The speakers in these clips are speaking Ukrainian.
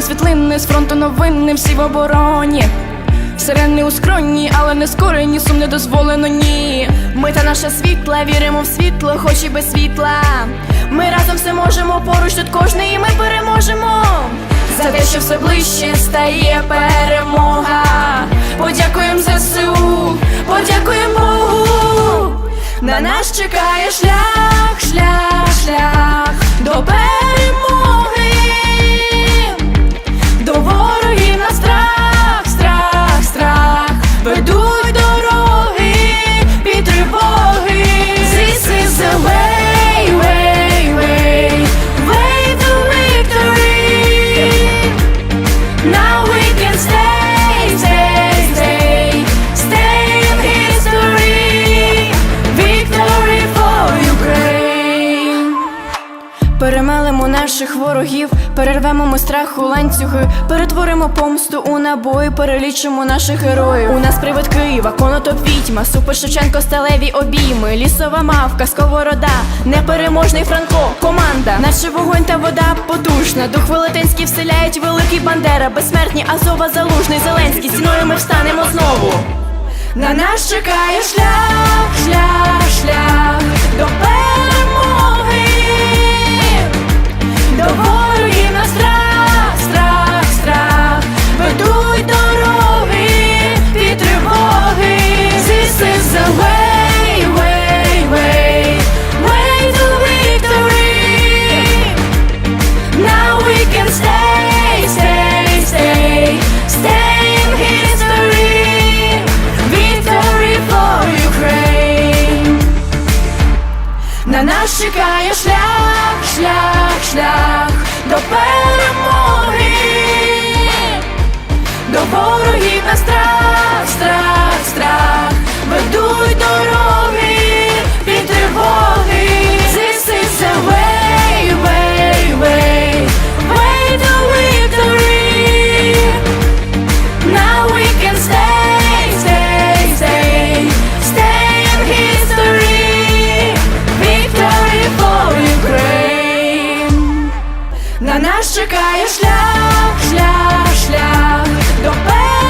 Останні світлини з фронту новини, всі в обороні. Сирени у скроні, але не скорені, сум не дозволено, ні. Ми та наша світла, віримо в світло, хоч і без світла. Ми разом все можемо, поруч тут кожний, і ми переможемо. За те, що все ближче стає перемога. Подякуємо ЗСУ, подякуємо Богу. На нас чекає шлях, шлях, шлях до перемоги. Наших ворогів, перервемо ми страх у ланцюги, перетворимо помсту у набої, перелічимо наших героїв. У нас привид Києва, конотоп відьма, супер Шевченко, сталеві обійми, лісова мавка, сковорода, непереможний Франко, команда, наче вогонь та вода потужна. Дух велетенський вселяють великий Бандера, безсмертні Азова, залужний, Зеленський. Стіною ми встанемо знову. На нас чекає шлях, шлях, шлях до На нас чекає шлях, шлях, шлях до перемоги. На нас чекає шлях, шлях, шлях до перемоги.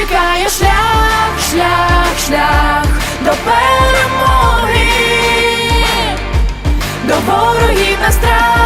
чекає шлях, шлях, шлях до перемоги, до ворогів на страх.